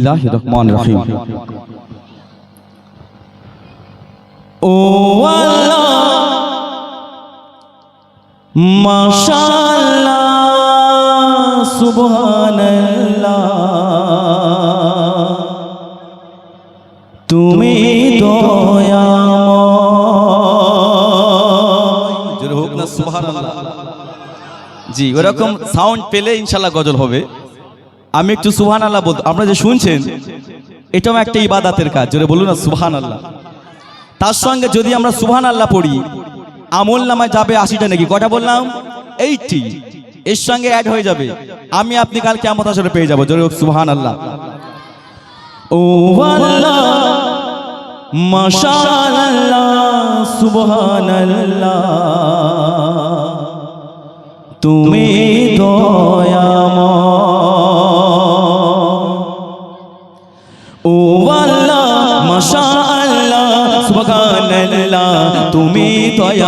বিসমিল্লাহির রহমানির রহিম। ও সুবহানাল্লাহ। তুমি সুবহানাল্লাহ। জি ওরকম সাউন্ড পেলে ইনশাল্লাহ গজল হবে। আমি একটু সুহান আল্লাহ বলতে আপনারা যে শুনছেন, এটাও একটা ইবাদাতের কাজ। জোরে বলুন না সুহান আল্লাহ তার সঙ্গে যদি আমরা সুহান আল্লাহ পড়ি, আমল নামায় যাবে আশিটা নাকি? কটা বললাম? এইটি এর সঙ্গে অ্যাড হয়ে যাবে। আমি আপনি কালকে কেমন আসলে পেয়ে যাব। জোরে সুহান আল্লাহ ও আল্লাহ তুমি দয়াময়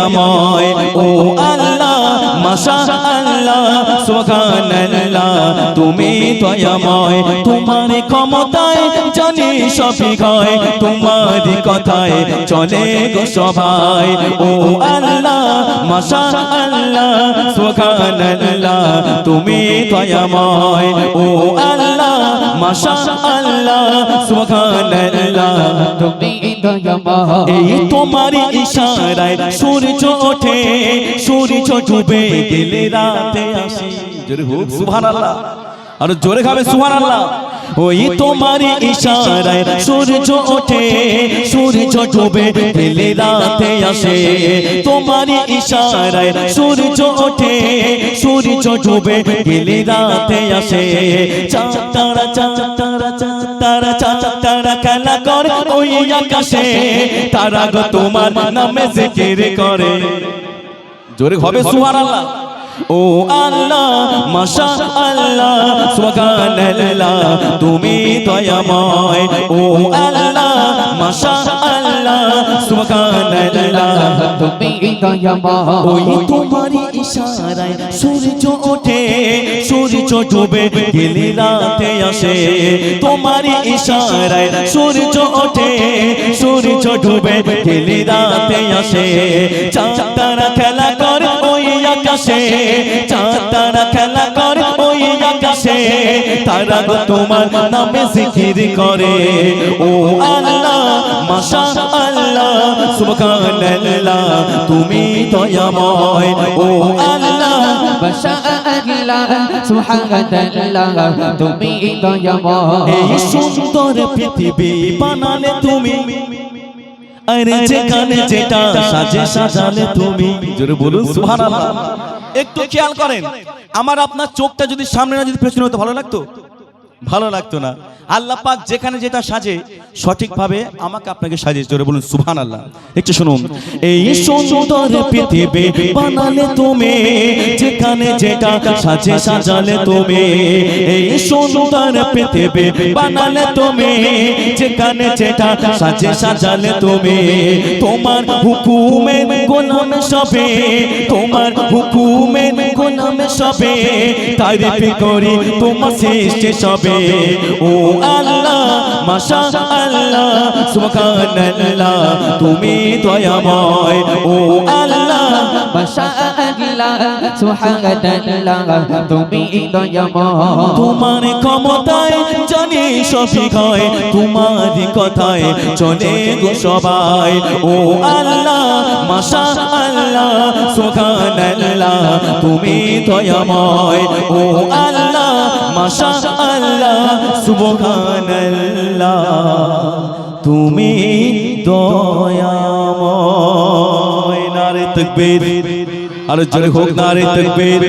দয়াময় ও আল্লাহ, মাশাআল্লাহ, সুবহানাল্লাহ, তুমি দয়াময়। তোমার ক্ষমতায় জানি সবই হয়, তোমার কথায় চলে গো সবাই। ও আল্লাহ, মাশাআল্লাহ, সুবহানাল্লাহ, তুমি দয়াময়। ও আল্লাহ, মাশাআল্লাহ, সুবহানাল্লাহ তুমি এই তোমার ইশারায় সূর্য ওঠে, সূর্য ডুবে গেলে রাতে আসে। জোরে হোক সুবহানাল্লাহ। আর জোরে খাবে সুবহানাল্লাহ। ওই তোমার ইশারায় সূর্য ওঠে, সূর্য ডুবে গেলে রাতে আসে। তোমার ইশারায় সূর্য ওঠে, সূর্য ডুবে গেলে রাতে আসে। চাঁদ, তারা চাঁদ তারা চাঁদ, তারা তারা খেলা করে ওই আকাশে। তারা গো তোমার নামে জিকির করে। জোরে হবে সুবহানাল্লাহ। ও আল্লাহ মাশা আল্লাহ সুবহানাল্লাহ, তুমি দয়াময়। ও আল্লাহ মাশা সুবহানাল্লাহ ইশারায় সূর্য ওঠে সূর্য ডুবে গেলে রাতে আসে চাঁদ তারা খেলা করে ওই আকাশে চাঁদ তারা খেলা করে ওই আকাশে তারা তোমার নামে জিকির করে। ও আল্লাহ মাশা সুবহানাল্লাহ তুমি দয়াময়। ও আল্লাহ। মাশাআল্লাহ সুবহানাল্লাহ তুমি দয়াময় এই সুন্দর পৃথিবী বানালে তুমি। আরে যেখানে যেটা সাজে সাজালে তুমি। জোরে বলুন সুবহানাল্লাহ। একটু খেয়াল করেন আমার আপনার চোখটা যদি সামনে না যদি পেছনে হতো ভালো লাগতো? ভালো লাগতো না। আল্লাহ পাক যেখানে যেটা সাজে, সঠিকভাবে আমাকে আপনাকে সাজিয়ে জোরে বলুন সুবহান আল্লাহ একটু শুনুন। এই সুন্দর পৃথিবী বানালে তুমি, যেখানে যেটা সাজে, সাজালে তুমি। এই সুন্দর পৃথিবী বানালে তুমি, যেখানে যেটা সাজে, সাজালে তুমি। তোমার হুকুমের গোলাম সবে, তোমার হুকুমের গোলাম সবে। তারিফ করি তোমার সৃষ্টি সবে। ও আল্লাহ মাশা আল্লাহ সুবহানাল্লাহ, তুমি দয়াময়। ও আল্লাহ, মাশাআল্লাহ, সুবহানাল্লাহ, তুমি দয়াময়। তোমার ক্ষমতায় জানি সবই হয় কথায় চলে গো সবাই। ও আল্লাহ মাশা আল্লাহ সুবহানাল্লাহ, তুমি দয়াময়। ও আল্লাহ মাশা আল্লাহ সুবহানাল্লাহ তুমি দয়াময় নারে তকবীর। আর জোরে হোক নারে তকবীর।